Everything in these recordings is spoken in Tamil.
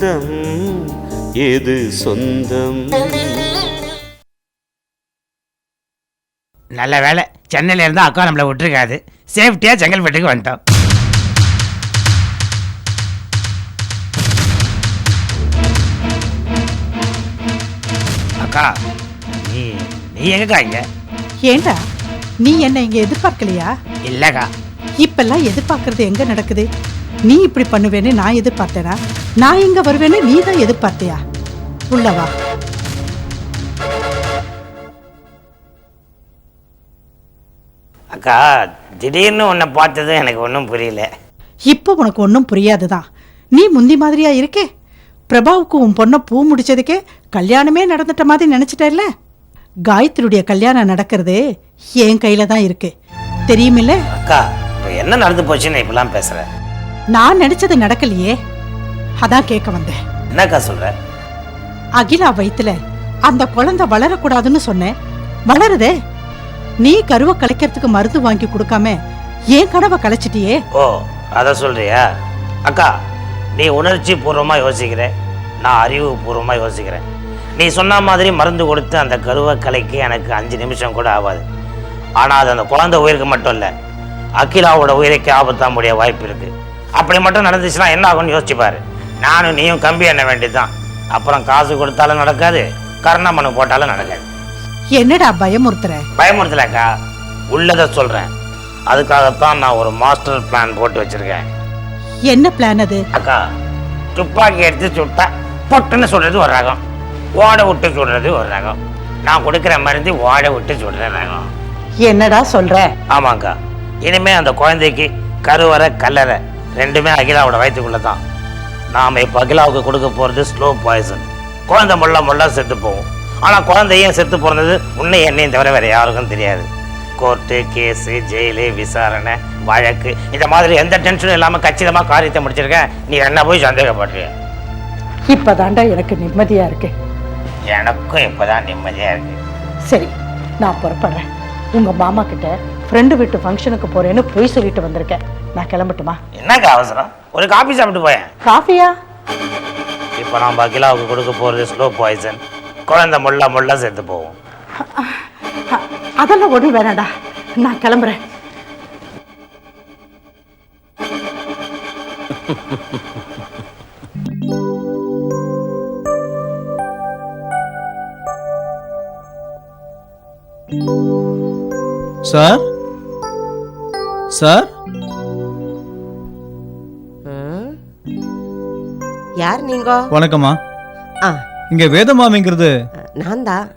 பந்தம் எது சொந்தம்? நல்ல வேலை சென்னையில இருந்து அக்கா நம்மளை விட்டுருக்காது. சேஃப்டியா செங்கல்பட்டுக்கு வந்துட்டோம். அக்கா நீ நீ எங்கக்கா இங்க? ஏண்டா நீ என்ன இங்க எதிர்பார்க்கலையா? இல்லக்கா. இப்பெல்லாம் எதிர்பார்க்கறது எங்க நடக்குது? நீ இப்படி பண்ணுவேன்னு நான் எதிர்பார்த்தேனா? நான் எங்க வருவேன்னு நீ தான் எதிர்பார்த்தியா உள்ளவா அக்கா திடீர்னு உன்னை பார்த்தது எனக்கு ஒன்றும் புரியல. இப்போ உனக்கு ஒன்றும் புரியாதுதான். நீ முந்தி மாதிரியா இருக்கே? பிரபாவுக்கு உன் பொண்ணை பூ முடிச்சதுக்கே கல்யாணமே நடந்துட்ட மாதிரி நினைச்சிட்டல்ல? காயத்ரியுடைய கல்யாணம் நடக்கிறது என் கையில தான் இருக்கு. தெரியுமில்ல? அக்கா இப்போ என்ன நடந்து போச்சுன்னு இப்படிலாம் பேசுற? நான் நினைச்சது நடக்கலையே. அதான் கேட்க வந்தேன். என்னக்கா சொல்ற? அகிலா வயித்துல அந்த குழந்தை வளரக்கூடாதுன்னு சொன்னேன். வளருதே. நீ கருவை கலைக்கிறதுக்கு மருந்து வாங்கி கொடுக்காம ஏன் கனவை கலைச்சிட்டியே? ஓ அதை சொல்றியா? அக்கா நீ உணர்ச்சி பூர்வமாக யோசிக்கிற. நான் அறிவு பூர்வமாக யோசிக்கிறேன். நீ சொன்ன மாதிரி மருந்து கொடுத்து அந்த கருவை கலைக்கு எனக்கு அஞ்சு நிமிஷம் கூட ஆகாது. ஆனால் அது அந்த குழந்தை உயிருக்கு மட்டும் இல்லை அகிலாவோட உயிருக்கு ஆபத்தாக முடிய வாய்ப்பு இருக்கு. அப்படி மட்டும் நடந்துச்சுன்னா என்ன ஆகும்னு யோசிச்சு பாரு. நானும் நீயும் கம்பி எண்ண வேண்டியதுதான். அப்புறம் காசு கொடுத்தாலும் நடக்காது கருணா மனு போட்டாலும் நடக்காது. என்னடா பயமுறுத்துற? பயமுறுத்தலக்கா? உள்ளதை சொல்கிறேன் அதுக்காகத்தான் நான் ஒரு மாஸ்டர் பிளான் போட்டு வச்சிருக்கேன். என்ன பிளான் அது? அக்கா துப்பாக்கி எடுத்து சுட்டா பொட்டுன்னு சுடுறது ஒரு ரகம். ஓட விட்டு சுடுறது ஒரு ரகம். நான் கொடுக்குற மருந்து ஓட விட்டு சுடுற ரகம். என்னடா சொல்ற? ஆமாங்க்கா இனிமே அந்த குழந்தைக்கு கருவறை கல்லறை ரெண்டுமே அகிலாவோட வயிற்றுக்குள்ள தான் நாம் இப்போ அகிலாவுக்கு கொடுக்க போகிறது ஸ்லோ பாய்சன் குழந்தை முள்ள முள்ள செத்து போகும். ஆனால் குழந்தையும் செத்து போகிறது உன்னை என்னையும் தவிர வேறு யாருக்கும் தெரியாது. கோர்ட்டு கேஸு ஜெயிலு விசாரணை வழக்கு இந்த மாதிரி எந்த டென்ஷனும் இல்லாமல் கச்சிதமாக காரியத்தை முடிச்சிருக்கேன் நீ என்ன போய் சந்தேகப்படுறிய இப்பதான்டா எனக்கு நிம்மதியா இருக்கு. எனக்கும் இப்போதான் நிம்மதியாக இருக்கு. சரி நான் புறப்படுறேன். உங்க மாமா கிட்ட ஃப்ரெண்டு வீட்டு ஃபங்க்ஷனுக்கு போறேன்னு பொய் சொல்லிட்டு வந்திருக்கேன். நான் கிளம்பட்டுமா? என்னக்கா அவசரம்? ஒரு காபி சாப்பிட்டு போயேன். காஃபியா? இப்போ நம்ம அகிலாவுக்கு கொடுக்க போகிறது ஸ்லோ பாய்சன் குழந்தை முள்ள முள்ள செத்து போகும். அதெல்லாம் ஒன்றும் வேணாடா நான் கிளம்புறேன். சார்? சார். யார் நீங்க? வணக்கம்மா. ஆ. இங்க வேதமாமிங்கிறது நான் தான்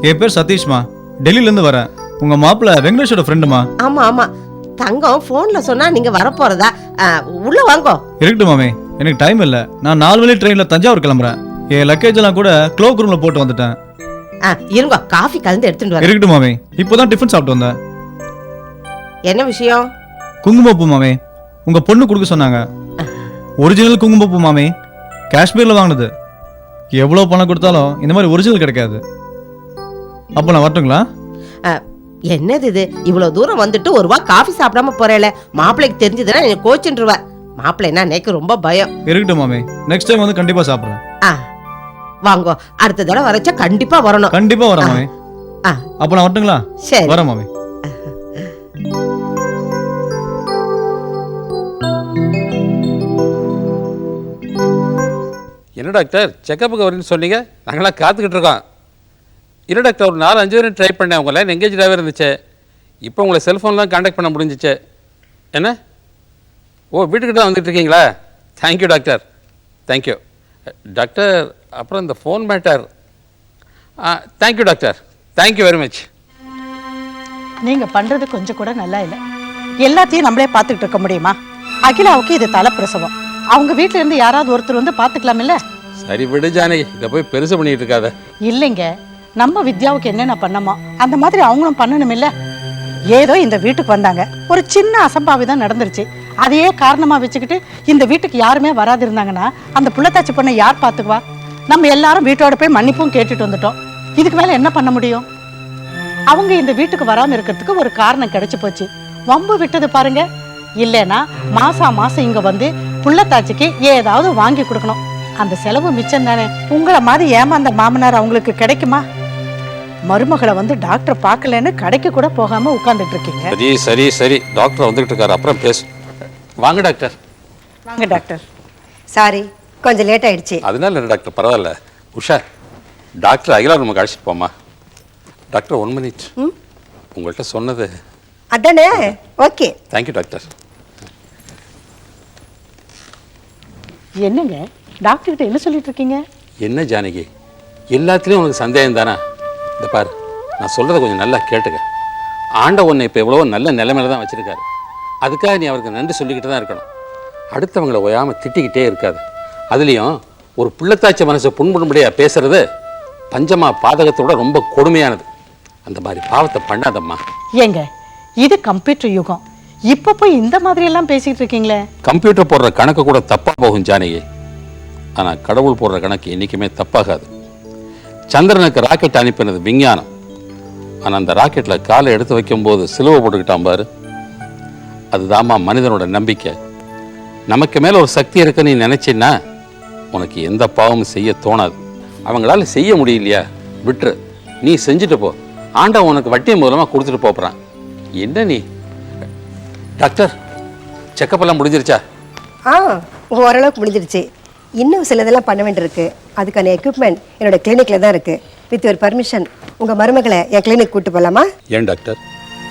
என் பேர் சதீஷ்மா. டெல்லியில இருந்து வரேன். உங்க மாப்பிள்ள வெங்கடேஷோட ஃப்ரெண்டுமா ஆமா ஆமா. தங்கம் போன்ல சொன்னா நீங்க வரப்போறதா? ஆ, உள்ள வாங்கோ. இருக்கட்டும் மாமி. எனக்கு டைம் இல்லை. நான் நாலு மணி ட்ரெயின்ல தஞ்சாவூர் கிளம்புறேன். என் லக்கேஜ் எல்லாம் கூட க்ளோக் ரூம்ல போட்டு வந்துட்டேன். இருங்க. காஃபி கலந்து எடுத்துட்டு வரேன். இருக்கட்டும் மாமி. இப்போதான் டிஃபன் சாப்பிட்டு வந்தேன். என்ன விஷயம்? குங்குமப்பூ மாமி உங்க பொண்ணு கொடுக்க சொன்னாங்க. ஒரிஜினல் குங்குமப்பூ மாமி காஷ்மீர்ல வாங்கினது. எவ்வளவு பணம் கொடுத்தாலும் இந்த மாதிரி ஒரிஜினல் கிடைக்காது. அப்போ நான் வரட்டுங்களா? என்னது இது? இவ்வளவு தூரம் வந்துட்டு ஒரு ரூபா காஃபி சாப்பிடாம போறேல. மாப்பிள்ளைக்கு தெரிஞ்சதுன்னா நீங்க கோச்சுருவ மாப்பிள்ளை என்ன எனக்கு ரொம்ப பயம். இருக்கட்டும் மாமி. நெக்ஸ்ட் டைம் வந்து கண்டிப்பா சாப்பிட்றேன். ஆ வாங்கோ. அடுத்த தடவை வரச்சா கண்டிப்பா வரணும். கண்டிப்பா வரேன் மாமி. ஆ அப்போ நான் வரட்டுங்களா? சரி. வரேன் மாமி. என்ன டாக்டர்? செக்கப்புக்கு வரேன்னு சொன்னீங்க? நாங்களாம் காத்துக்கிட்டு இருக்கோம். இல்லை டாக்டர் ஒரு நாலு அஞ்சு வரையும் ட்ரை பண்ணேன். உங்களை எங்கேஜாகவே இருந்துச்சு. இப்போ உங்களை செல்ஃபோன்லாம் காண்டாக்ட் பண்ண முடிஞ்சிச்சு. என்ன? ஓ வீட்டுக்கிட்ட தான் வந்துட்டு இருக்கீங்களா? Thank you doctor. தேங்க்யூ டாக்டர் அப்புறம் இந்த phone matter ah thank you doctor. Thank you very much நீங்கள் பண்ணுறது கொஞ்சம் கூட நல்லா இல்லை. எல்லாத்தையும் நம்மளே பார்த்துக்கிட்டு இருக்க முடியுமா? அகிலாவுக்கு இது தலைப்பிரசவம் அவங்க வீட்ல இருந்து யாராவது ஒருத்தர் வந்து பார்த்துக்கலாம் இல்ல சரி விடு ஜானகி இதை போய் பெருசு பண்ணிட்டு இருக்காத. இல்லைங்க நம்ம வித்யாவுக்கு என்னென்ன பண்ணமோ அந்த மாதிரி அவங்களும் பண்ணணும் இல்ல ஏதோ இந்த வீட்டுக்கு வந்தாங்க. ஒரு சின்ன அசம்பாவிதம் நடந்துருச்சு. அதையே காரணமா வச்சுக்கிட்டு இந்த வீட்டுக்கு யாருமே வராது இருந்தாங்கன்னா அந்த புள்ளத்தாச்சி பொண்ணை யார் பார்த்துக்குவா? நம்ம எல்லாரும் வீட்டோட போய் மன்னிப்பும் கேட்டுட்டு வந்துட்டோம். இதுக்கு மேல என்ன பண்ண முடியும்? அவங்க இந்த வீட்டுக்கு வராம இருக்கிறதுக்கு ஒரு காரணம் கிடைச்சு போச்சு. வம்பு விட்டது பாருங்க. இல்லைன்னா மாசா மாசம் இங்க வந்து புள்ளத்தாச்சிக்கு ஏதாவது வாங்கி கொடுக்கணும். அந்த செலவு மிச்சம் தானே. உங்களை மாதிரி ஏமாந்த மாமனார் அவங்களுக்கு கிடைக்குமா? மருமகளை வந்து டாக்டர் பார்க்கலன்னு கடைக்கு கூட போகாம உட்கார்ந்துட்டு இருக்கீங்க. சரி சரி சரி. டாக்டர் வந்துகிட்டு இருக்காரு. அப்புறம் பேசு. வாங்க டாக்டர் வாங்க டாக்டர் சாரி கொஞ்சம் லேட் ஆயிடுச்சு. அதனால இல்லை டாக்டர் பரவாயில்ல. உஷா டாக்டர் அகிலா நமக்கு அழைச்சிட்டு போமா? டாக்டர் ஒன் மினிட் உங்கள்கிட்ட சொன்னது. அதானே? ஓகே தேங்க்யூ டாக்டர் என்னங்க? டாக்டர் கிட்ட என்ன சொல்லிட்டு இருக்கீங்க? என்ன ஜானகி? எல்லாத்துலேயும் உனக்கு சந்தேகம் தானே? இந்த பாரு நான் சொல்கிறத கொஞ்சம் நல்லா கேட்டுக்க. ஆண்ட உன்னை இப்போ எவ்வளவோ நல்ல நிலைமையில தான் வச்சுருக்காரு. அதுக்காக நீ அவருக்கு நன்றி சொல்லிக்கிட்டு தான் இருக்கணும். அடுத்தவங்களை ஓயாமல் திட்டிக்கிட்டே இருக்காது. அதுலேயும் ஒரு பிள்ளைத்தாச்சி மனசை புண்படும்படியாக பேசுறது பஞ்சமா பாதகத்தோட ரொம்ப கொடுமையானது. அந்த மாதிரி பாவத்தை பண்ணாதம்மா. ஏங்க இது கம்ப்யூட்டர் யுகம். இப்ப போய் இந்த மாதிரி எல்லாம் பேசிட்டு இருக்கீங்களே? கம்ப்யூட்டர் போடுற கணக்கு கூட தப்பாக போகும் ஜானகி. ஆனால் கடவுள் போடுற கணக்கு என்றைக்குமே தப்பாகாது. சந்திரனுக்கு ராக்கெட் அனுப்பினது விஞ்ஞானம். ஆனால் அந்த ராக்கெட்டில் காலை எடுத்து வைக்கும்போது சிலுவை போட்டுக்கிட்டான் பாரு. அதுதாம்மா மனிதனோட நம்பிக்கை. நமக்கு மேலே ஒரு சக்தி இருக்குன்னு நீ நினைச்சின்னா உனக்கு எந்த பாவமும் செய்ய தோணாது. அவங்களால செய்ய முடியலையா? விட்டுரு. நீ செஞ்சுட்டு போ. ஆண்டவன் உனக்கு வட்டி மூலமாக கொடுத்துட்டு போகிறான் என்ன நீ? டாக்டர் செக்கப் எல்லாம் முடிஞ்சிருச்சா? ஆ ஓரளவுக்கு முடிஞ்சிருச்சு. இன்னும் சிலதெல்லாம் பண்ண வேண்டியிருக்கு. அதுக்கான எக்யூப்மெண்ட் என்னோட கிளினிக்கில் தான் இருக்குது வித் ஒரு பர்மிஷன் உங்கள் மருமகளை என் கிளினிக் கூட்டு போகலாமா ஏன் டாக்டர்?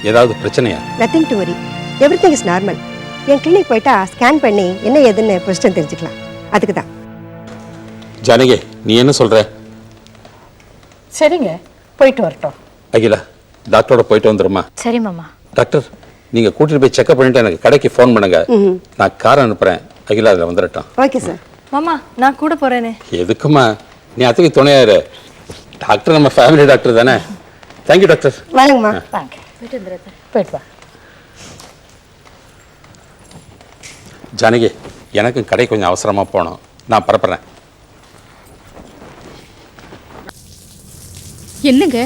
ஏதாவது பிரச்சனையா? Nothing to worry everything is normal N clinic போயிட்டா ஸ்கேன் பண்ணி என்ன ஏதுன்னு பொசிஷன் தெரிஞ்சுக்கலாம். அதுக்கு தான். ஜானகி நீ என்ன சொல்ற? சரிங்க போயிட்டு வரட்டும். அகிலா டாக்டரோட போயிட்டு வந்துருமா சரி மாமா. டாக்டர் நீங்க கூட்டிட்டு போய் செக்அப் பண்ணிட்டு எனக்கு கடைக்கு ஃபோன் பண்ணுங்க. நான் கார் அனுப்புறேன். அகிலா அதில் வந்துடட்டும் ஓகே சார் மாமா நான் கூட போறேனே. எதுக்குமா நீ அத்தைக்கு துணையாரு. டாக்டர் நம்ம ஃபேமிலி டாக்டர் தானே. தேங்க்யூ டாக்டர் வாங்கம்மா வாங்க. போயிட்டு வா. ஜானகி எனக்கும் கடை கொஞ்சம் அவசரமா போகணும். நான் பரப்புறேன் என்னங்க?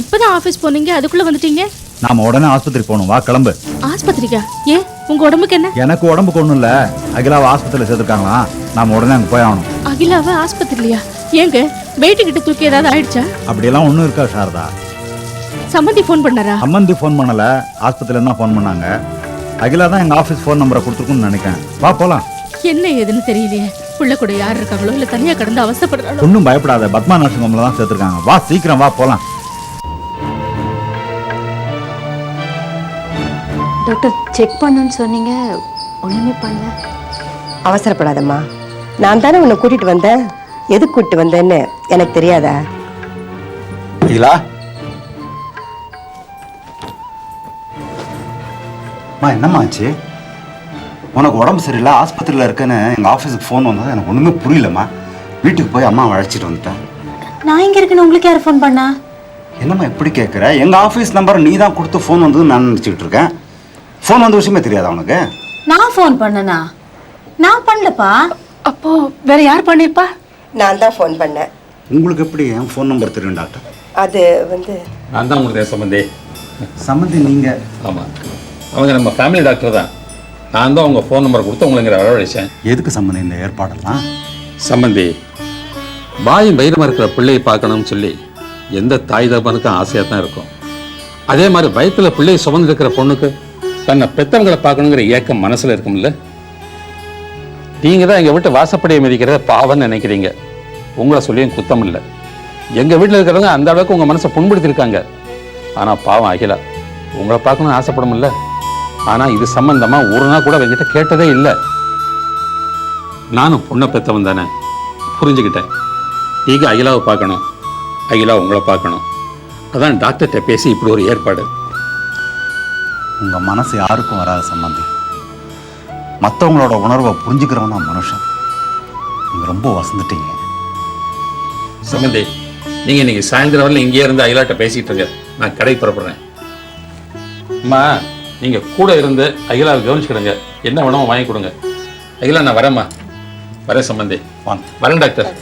இப்பதான் ஆபீஸ் போனீங்க அதுக்குள்ள வந்துட்டீங்க? நாம உடனே ஆஸ்பத்திரி போகணும். வா கிளம்பு. ஆஸ்பத்திரிக்கா? ஏன் உங்க உடம்புக்கு என்ன? எனக்கு உடம்புக்கு ஒன்றும் இல்லை. அகிலாவை ஆஸ்பத்திரியில் சேர்த்துருக்காங்களாம் நாம உடனே அங்கே போய் ஆகணும். அகிலாவ ஆஸ்பத்திரிலையா ஏங்க வெயிட்டு கிட்ட தூக்கி ஏதாவது ஆயிடுச்சா? அப்படியெல்லாம் ஒன்றும் இருக்கா சாரதா? சம்மந்தி ஃபோன் பண்ணாரா? அம்மந்தி ஃபோன் பண்ணல. ஆஸ்பத்திரியில தான் ஃபோன் பண்ணாங்க. அகிலா தான் எங்கள் ஆஃபீஸ் ஃபோன் நம்பரை கொடுத்துருக்குன்னு நினைக்கிறேன். வா போகலாம் என்ன ஏதுன்னு தெரியலையே. புள்ள கூட யார் இருக்காங்களோ இல்ல தனியா கடந்து அவசப்படுறாளோ? ஒன்றும் பயப்படாத. பத்மா நர்சிங் ஹோமில் தான் சேர்த்துருக்காங்க. வா சீக்கிரம் வா போகலாம் டாக்டர் செக் பண்ணுன்னு சொன்னீங்க ஒண்ணுமே பண்ணல. அவசரப்படாதம்மா. நான் தானே உன்னை கூட்டிகிட்டு வந்தேன். எதுக்கு கூட்டிட்டு வந்தேன்னு எனக்கு தெரியாதா. அகிலா அம்மா என்னம்மா ஆச்சு? உனக்கு உடம்பு சரியில்லை ஆஸ்பத்திரியில் இருக்கேன்னு எங்கள் ஆஃபீஸுக்கு ஃபோன் வந்தது எனக்கு ஒன்றுமே புரியலம்மா. வீட்டுக்கு போய் அம்மா அழைச்சிட்டு வந்துட்டேன். நான் இங்க இருக்கேன்னு உங்களுக்கு யார் ஃபோன் பண்ணா? என்னம்மா எப்படி கேட்குற எங்கள் ஆஃபீஸ் நம்பர் நீ தான் கொடுத்து ஃபோன் வந்ததுன்னு நான் நினச்சிக்கிட்டு இருக்கேன். ஃபோன் வந்த விஷயமே தெரியாதா உனக்கு? நான் ஃபோன் பண்ணனா? நான் பண்ணலப்பா. அப்போ வேற யார் பண்ணிருப்பா? நான் தான் ஃபோன் பண்ணேன். உங்களுக்கு எப்படி என் ஃபோன் நம்பர் தெரியும் டாக்டர் அது வந்து நான் தான் உங்களுக்கு சம்பந்தே. சம்மந்தி நீங்கள் ஆமாம் அவங்க நம்ம ஃபேமிலி டாக்டர் தான். நான் தான் உங்கள் ஃபோன் நம்பர் கொடுத்து உங்களை இங்கே வரவழைச்சேன். எதுக்கு சம்மந்தி இந்த ஏற்பாடெல்லாம்? சம்பந்தி வாயும் வயிறுமா இருக்கிற பிள்ளையை பார்க்கணும்னு சொல்லி எந்த தாய் தகப்பனுக்கும் ஆசையாக தான் இருக்கும். அதே மாதிரி வயிற்றுல பிள்ளையை சுமந்து இருக்கிற பொண்ணுக்கு தன்னை பெத்தவங்களை பார்க்கணுங்கிற ஏக்கம் மனசில் இருக்கும்ல? நீங்கள் தான் எங்கள் வீட்டு வாசப்படியை மிதிக்கிறத பாவம்னு நினைக்கிறீங்க. உங்களை சொல்லியும் குத்தம் இல்லை. எங்கள் வீட்டில் இருக்கிறவங்க அந்த அளவுக்கு உங்கள் மனசை புண்படுத்தியிருக்காங்க. ஆனால் பாவம் அகிலா. உங்களை பார்க்கணும்னு ஆசைப்படும்ல ஆனால் இது சம்மந்தமாக ஒரு நாள் கூட அவங்ககிட்ட கேட்டதே இல்லை. நானும் பொண்ணை பெற்றவன் தானே. புரிஞ்சுக்கிட்டேன். நீங்கள் அகிலாவை பார்க்கணும். அகிலா உங்களை பார்க்கணும். அதான் டாக்டர்கிட்ட பேசி இப்படி ஒரு ஏற்பாடு. உங்கள் மனசு யாருக்கும் வராது சம்மந்தி மற்றவங்களோட உணர்வை புரிஞ்சுக்கிறவன் மனுஷன். நீங்கள் ரொம்ப வசந்துட்டீங்க. சம்பந்தி நீங்கள் இன்னைக்கு சாயந்தரம் வரல இங்கேயே இருந்து அகிலாட்ட பேசிகிட்டு இருங்க. நான் கடை புறப்படுறேன். அம்மா நீங்கள் கூட இருந்து அகிலாவை கவனிச்சுக்கிடுங்க. என்ன வேணுமோ வாங்கி கொடுங்க. அகிலா நான் வரேம்மா. வரேன் சம்பந்தி. வாங்க. வரேன் டாக்டர்.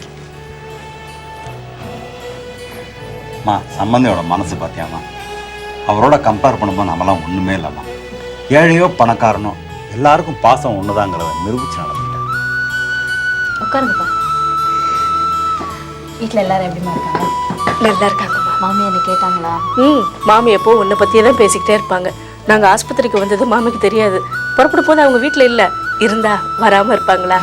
அம்மா சம்பந்தியோட மனசு பார்த்தியாம்மா அவரோட கம்பேர் பண்ணும்போது நம்மலாம் ஒன்றுமே இல்லைம்மா ஏழையோ பணக்காரனோ எல்லாருக்கும் பாசம் ஒன்றுதாங்கிறத நிரூபிச்சு நடந்துட்டேன் உட்காருங்கப்பா. வீட்டில் எல்லாரும் எப்படிமா இருக்காங்க? நல்லா இருக்காங்கம்மா மாமி என்ன கேட்டாங்களா? ம் மாமி எப்போ உன்னை பற்றியே தான் பேசிக்கிட்டே இருப்பாங்க. நாங்கள் ஆஸ்பத்திரிக்கு வந்தது மாமிக்கு தெரியாது. புறப்பட போது அவங்க வீட்டில் இல்லை. இருந்தா வராமல் இருப்பாங்களா?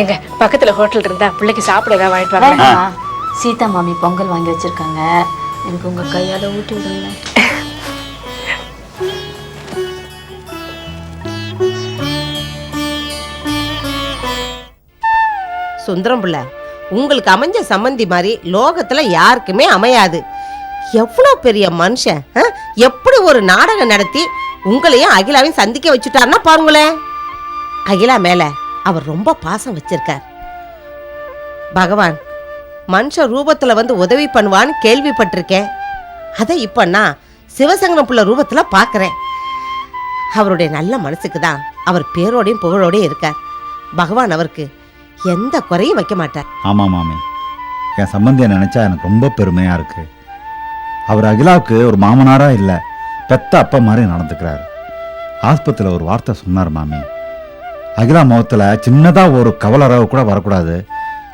எங்க பக்கத்தில் ஹோட்டல் இருந்தா பிள்ளைக்கு சாப்பிட ஏதாவது வாங்கிட்டு வாங்க சீதா மாமி பொங்கல் வாங்கி வச்சிருக்காங்க. எனக்கு உங்க கையால ஊட்டி விடுங்க. சுந்தரம் பிள்ளை உங்களுக்கு அமைஞ்ச சம்மந்தி மாதிரி லோகத்துல யாருக்குமே அமையாது. எவ்வளோ பெரிய மனுஷன் ஆ? எப்படி ஒரு நாடகம் நடத்தி உங்களையும் அகிலாவையும் சந்திக்க வச்சுட்டாருன்னா பாருங்களேன். அகிலா மேல அவர் ரொம்ப பாசம் வச்சிருக்கார். பகவான் மனுஷ ரூபத்தில் வந்து உதவி பண்ணுவான்னு கேள்விப்பட்டிருக்கேன். அதை இப்போ நான் சிவசங்கரம் புள்ள ரூபத்தில் பார்க்கறேன் அவருடைய நல்ல மனசுக்கு தான் அவர் பேரோடையும் புகழோடையும் இருக்கார். பகவான் அவருக்கு எந்த குறையும் வைக்க மாட்டார். ஆமாம் மாமி. என் சம்பந்தியை நினச்சா எனக்கு ரொம்ப பெருமையாக இருக்கு. அவர் அகிலாவுக்கு ஒரு மாமனாராக இல்லை பெத்த அப்பா மாதிரி நடந்துக்கிறாரு. ஆஸ்பத்திரியில் ஒரு வார்த்தை சொன்னார் மாமி. அகிலா முகத்தில் சின்னதாக ஒரு கவலரவு கூட வரக்கூடாது.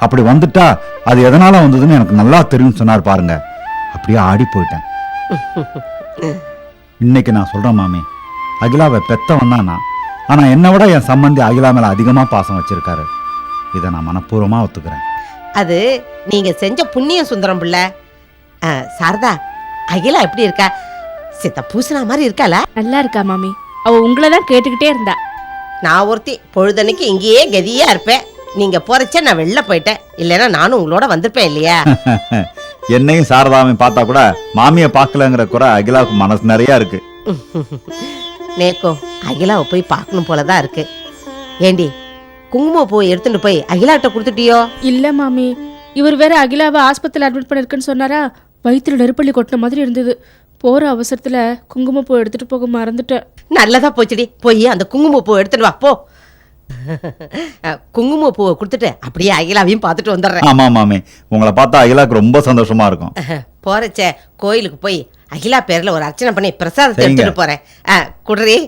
அப்படி வந்துட்டா அது எதனால் வந்ததுன்னு எனக்கு நல்லா தெரியும்னு சொன்னார் பாருங்க. அப்படியே ஆடி போயிட்டேன். இன்னைக்கு நான் சொல்கிறேன் மாமி அகிலாவை பெத்தவன் தான் நான் ஆனால் என்னை விட என் சம்பந்தி அகிலா மேலே அதிகமாக பாசம் வச்சிருக்காரு. இதை நான் மனப்பூர்வமாக ஒத்துக்கிறேன். அது நீங்க செஞ்ச புண்ணியம் சுந்தரம் பிள்ளை. ஆ, சாரதா அகிலா எப்படி இருக்கா? சித்த பூசணா மாதிரி இருக்காளா? நல்லா இருக்கா மாமி. அவ உங்களை தான் கேட்டுக்கிட்டே இருந்தா. நான் ஒருத்தி பொழுதன்னைக்கு இங்கேயே கதியா இருப்பேன். நீங்க போறச்ச நான் வெளில போயிட்டேன். இல்லைன்னா நானும் உங்களோட வந்திருப்பேன் இல்லையா? என்னையும் சாரதாவையும் பார்த்தா கூட மாமியை பார்க்கலங்கிற குறை அகிலாவுக்கு மனசு நிறைய இருக்கு. நேக்கோ அகிலாவை போய் பார்க்கணும் போலதான் இருக்கு. ஏண்டி குங்குமம் பூ எடுத்துட்டு போய் அகிலாட்ட கொடுத்துட்டியோ? இல்ல மாமி இவர் வேற அகிலாவை ஆஸ்பத்திரியில் அட்மிட் பண்ணிருக்குன்னு சொன்னாரா? வயிற்றுல நெருப்பள்ளி கொட்டின மாதிரி இருந்தது. போற அவசரத்துல குங்குமப்பூ எடுத்துட்டு போக மறந்துட்டேன். நல்லதா போச்சுடி. போய் அந்த குங்கும பூ எடுத்துட்டு வா போ. குங்கும பூவை கொடுத்துட்டு அப்படியே அகிலாவையும் பார்த்துட்டு வந்துடுறேன். ஆமா மாமி உங்களை பார்த்தா அகிலாவுக்கு ரொம்ப சந்தோஷமா இருக்கும். போறச்ச கோயிலுக்கு போய் அகிலா பேர்ல ஒரு அர்ச்சனை பண்ணி பிரசாதத்தை. எடுத்துட்டு போறேன். குடுறி.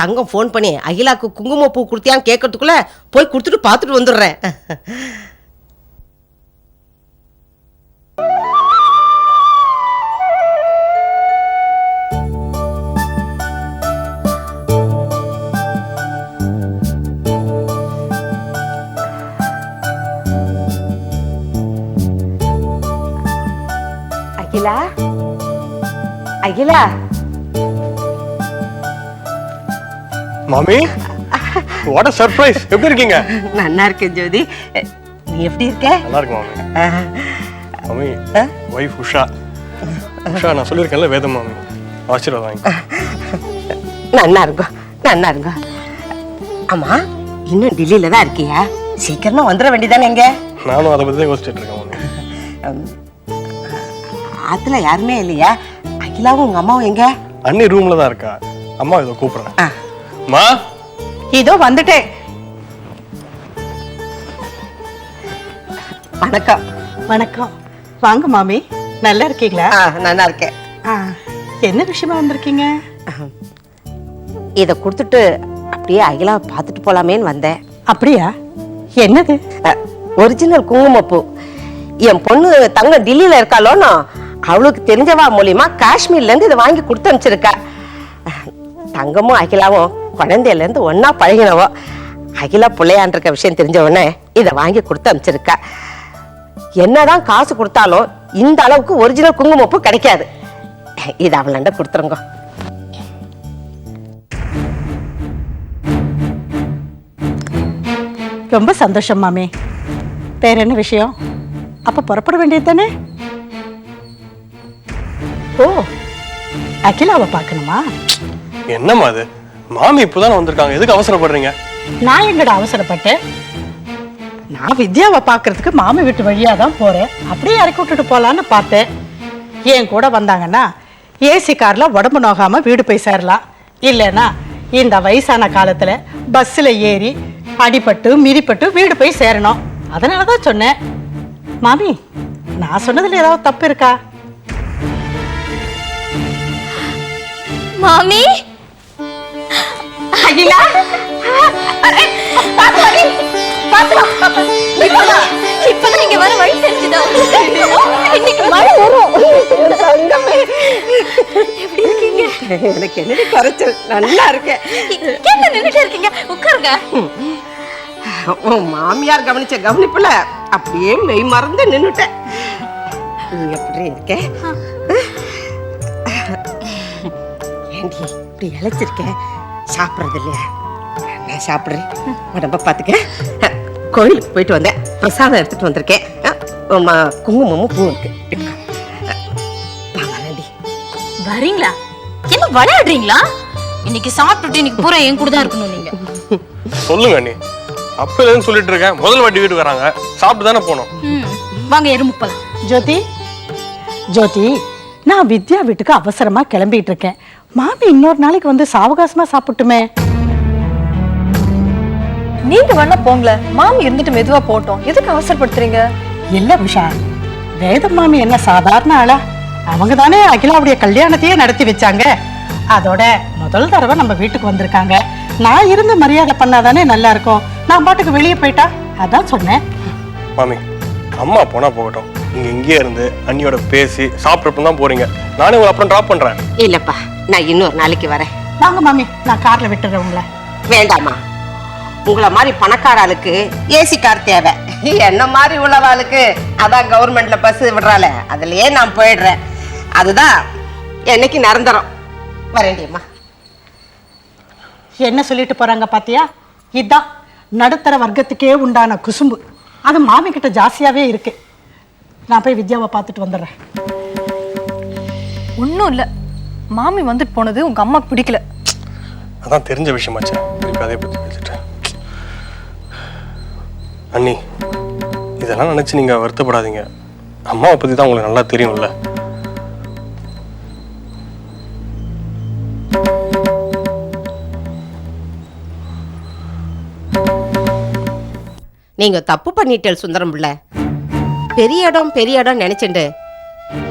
தங்கம் ஃபோன் பண்ணி அகிலாக்கு குங்கும பூ கொடுத்தியான்னு கேட்கறதுக்குள்ள போய் கொடுத்துட்டு பார்த்துட்டு வந்துடுறேன். அகிலா? அகிலா? மாமி வாட் அ சர்ப்ரைஸ் எப்படி இருக்கீங்க? நல்லா இருக்கேன் ஜோதி. நீ எப்படி இருக்க? நல்லா இருக்கு மாமி. மாமி ஒய்ஃப் உஷா. உஷா நான் சொல்லியிருக்கேன்ல வேதம் மாமி. ஆசீர்வாதம் நல்லா இருக்கும் நல்லா இருக்கும் ஆமா இன்னும் டெல்லியில தான் இருக்கியா? சீக்கிரமா வந்துட வேண்டியதானே எங்க நானும் அதை பற்றி தான் யோசிச்சுட்டு இருக்கேன் மாமி. ஆத்துல யாருமே இல்லையா? அகிலாவும் உங்க அம்மாவும் எங்க? அண்ணி ரூம்ல தான் இருக்கா. அம்மா இதை கூப்பிடுறேன் ஆ. மா? இதோ வந்துட்டேன். வணக்கம். வணக்கம். வாங்க மாமி. நல்லா இருக்கீங்களா? ஆ நல்லா இருக்கேன். ஆ, என்ன விஷயமா வந்திருக்கீங்க? இதை கொடுத்துட்டு அப்படியே அகிலாவை பார்த்துட்டு போலாமேன்னு வந்தேன். அப்படியா? என்னது? ஒரிஜினல் குங்குமப்பூ. என் பொண்ணு தங்க டெல்லியில இருக்காளோன்னு அவளுக்கு தெரிஞ்சவா மூலியமா காஷ்மீர்ல இருந்து இதை வாங்கி கொடுத்து அனுப்பிச்சிருக்கா. தங்கமும் அகிலாவும் குழந்தையில இருந்து ஒன்னா பழகினவோ அகிலா பிள்ளையான் இருக்க விஷயம் தெரிஞ்ச உடனே இதை வாங்கி கொடுத்து அனுப்பிச்சிருக்கா. என்னதான் காசு கொடுத்தாலும் இந்த அளவுக்கு ஒரிஜினல் குங்குமப்பூ கிடைக்காது. இது அவளாண்ட கொடுத்துருங்க. ரொம்ப சந்தோஷம் மாமி. வேற என்ன விஷயம்? அப்ப புறப்பட வேண்டியது தானே? அகிலாவை பார்க்கணுமா? என்னம்மா அது? மாமி இப்போதான் வந்திருக்காங்க. எதுக்கு அவசரப்படுறீங்க? நான் எங்கடா அவசரப்பட்டேன் நான் வித்யாவை பார்க்கறதுக்கு மாமி வீட்டு வழியா தான் போறேன். அப்படியே இறக்கி விட்டுட்டு போலான்னு பார்த்தேன். என் கூட வந்தாங்கன்னா ஏசி கார்ல உடம்பு நோகாம வீடு போய் சேரலாம். இல்லைன்னா இந்த வயசான காலத்துல பஸ்ஸில் ஏறி அடிபட்டு மிதிப்பட்டு வீடு போய் சேரணும். அதனால தான் சொன்னேன். மாமி நான் சொன்னதுல ஏதாவது தப்பு இருக்கா? மாமி? அகிலா? இப்பதான் நீங்க வர வழி தெரிஞ்சுதா இன்னைக்கு மழை வரும். எப்படி இருக்கீங்க? எனக்கு என்னடி குறைச்சல்? நல்லா இருக்கேன். என்ன நின்னுட்டு இருக்கீங்க. உட்காருங்க. உன் மாமியார் கவனிச்ச கவனிப்புல அப்படியே மெய் மறந்து நின்னுட்டேன். நீ எப்படி இருக்க? ஏண்டி? இப்படி இழைச்சிருக்க? சாப்பிட்றது இல்லையா நான் சாப்பிட்றேன் உடம்ப பார்த்துக்க கோயிலுக்கு போயிட்டு வந்தேன். பிரசாதம் எடுத்துட்டு வந்திருக்கேன். குங்குமமும் பூ இருக்கு. வரீங்களா? என்ன விளையாடுறீங்களா? இன்னைக்கு சாப்பிட்டுட்டு இன்னைக்கு பூரா என் கூட தான் இருக்கணும் நீங்க. சொல்லுங்க அண்ணி. அப்போலேருந்து சொல்லிட்டு இருக்கேன். முதல் வாட்டி வீட்டுக்கு வராங்க. சாப்பிட்டு தானே போனோம் வாங்க எறும்பு ஜோதி ஜோதி நான் வித்யா வீட்டுக்கு அவசரமா கிளம்பிட்டு இருக்கேன். மாமி இன்னொரு நாளைக்கு வந்து சாவகாசமா சாப்பிட்டுமே. நீங்க வேணா போங்கள. மாமி இருந்துட்டு மெதுவா போட்டோம் எதுக்கு அவசரப்படுத்துறீங்க? இல்ல உஷா வேத மாமி என்ன சாதாரண ஆளா? அவங்க தானே அகிலாவுடைய கல்யாணத்தையே நடத்தி வச்சாங்க. அதோட முதல் தடவை நம்ம வீட்டுக்கு வந்திருக்காங்க. நான் இருந்து மரியாதை பண்ணாதானே நல்லா இருக்கும். நான் பாட்டுக்கு வெளியே போயிட்டா? அதான் சொன்னேன். மாமி அம்மா போனா போகட்டும். நீங்க இங்கேயே இருந்து அண்ணியோட பேசி சாப்பிட்றப்ப தான் போறீங்க. நானே உங்களை அப்புறம் ட்ராப் பண்றேன். இல்லப்பா நான் இன்னொரு நாளைக்கு வரேன். வாங்க மாமி நான் கார்ல விட்டுறேன் உங்களை. வேண்டாமா உங்களை மாதிரி பணக்காராளுக்கு ஏசி கார் தேவை. என்ன மாதிரி உள்ளவாளுக்கு? அதான் கவர்மெண்ட்ல பஸ் விடுறால அதுலயே நான் போயிடுறேன். அதுதான் என்னைக்கு நிரந்தரம். வரேண்டியம்மா என்ன சொல்லிட்டு போறாங்க பாத்தியா? இதான் நடுத்தர வர்க்கத்துக்கே உண்டான குசும்பு. அது மாமி கிட்ட ஜாஸ்தியாவே இருக்கு. நான் போய் வித்யாவை பார்த்துட்டு வந்துடுறேன். ஒன்றும் இல்ல. மாமி வந்துட்டு போனது உங்க அம்மாக்கு பிடிக்கல. அதான் தெரிஞ்ச விஷயமாச்சே திருப்பி அதை பத்தி பேசிட்டேன். அண்ணி இதெல்லாம் நினைச்சு நீங்க வருத்தப்படாதீங்க. அம்மாவை பத்தி தான் உங்களுக்கு நல்லா தெரியும்ல. நீங்க தப்பு பண்ணிட்டேல் சுந்தரம் பிள்ளை. பெரிய இடம் பெரிய இடம் நினைச்சுண்டு.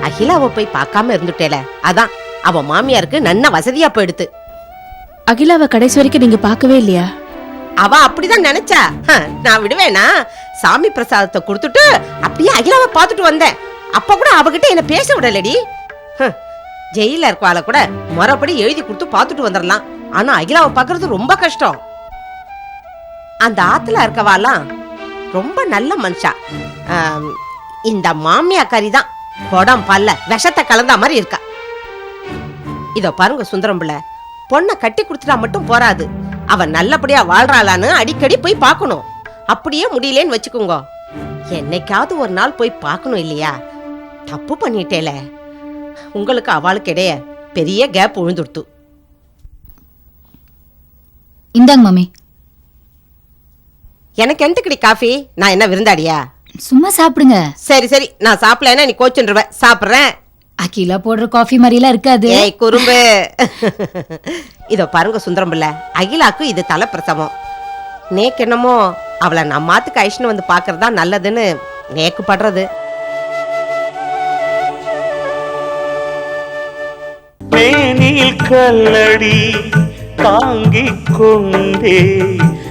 அகிலாவை போய் பார்க்காம இருந்துட்டேல. அதான் அவ மாமியாருக்கு நன்ன வசதியா போயிடுத்து. அகிலாவை கடைசி வரைக்கும் நீங்க பார்க்கவே இல்லையா? அவ அப்படிதான் நினைச்சா. ஹ, நான் விடுவேனா? சாமி பிரசாதத்தை கொடுத்துட்டு அப்படியே அகிலாவை பார்த்துட்டு வந்தேன். அப்ப கூட அவகிட்ட என்ன பேச விடலடி. ஹ, ஜெயில இருக்கவாள கூட முறைப்படி எழுதி கொடுத்து பார்த்துட்டு வந்துடலாம். ஆனா அகிலாவை பார்க்கறது ரொம்ப கஷ்டம். அந்த ஆத்துல இருக்கவாலாம் ரொம்ப நல்ல மனுஷா. ஆம், இந்த மாமியா கறி தான் குடம் பல்ல விஷத்தை கலந்தா மாதிரி இருக்கா. இதோ பாருங்க சுந்தரம் பிள்ளை. பொண்ணை கட்டி கொடுத்துட்டா மட்டும் போறாது. அவ நல்லபடியா வாழ்றாளான்னு அடிக்கடி போய் பார்க்கணும். அப்படியே முடியலேன்னு வச்சுக்கோங்க. என்னைக்காவது ஒரு நாள் போய் பார்க்கணும் இல்லையா? தப்பு பண்ணிட்டேல. உங்களுக்கு அவளுக்கு இடைய பெரிய கேப் விழுந்துடுத்து இந்தாங்க மாமி. எனக்கு எந்தக்கடி காஃபி நான் என்ன விருந்தாடியா? சும்மா சாப்பிடுங்க. சரி சரி. நான் சாப்பிடலன்னா நீ கோச்சுருவேன் சாப்பிட்றேன். அகிலா போடுற காஃபி மாதிரிலாம் இருக்காது. ஏய் குறும்பு. இதோ பாருங்க சுந்தரம் பிள்ளை. அகிலாக்கு இது தலை பிரசவம் நேக்கு என்னமோ அவளை நம்ம மாத்துக்கு ஐஷ்னு வந்து பார்க்கறது தான் நல்லதுன்னு நேக்கு படுறது. மேனில் கல்லடி தாங்கிக் கொண்டே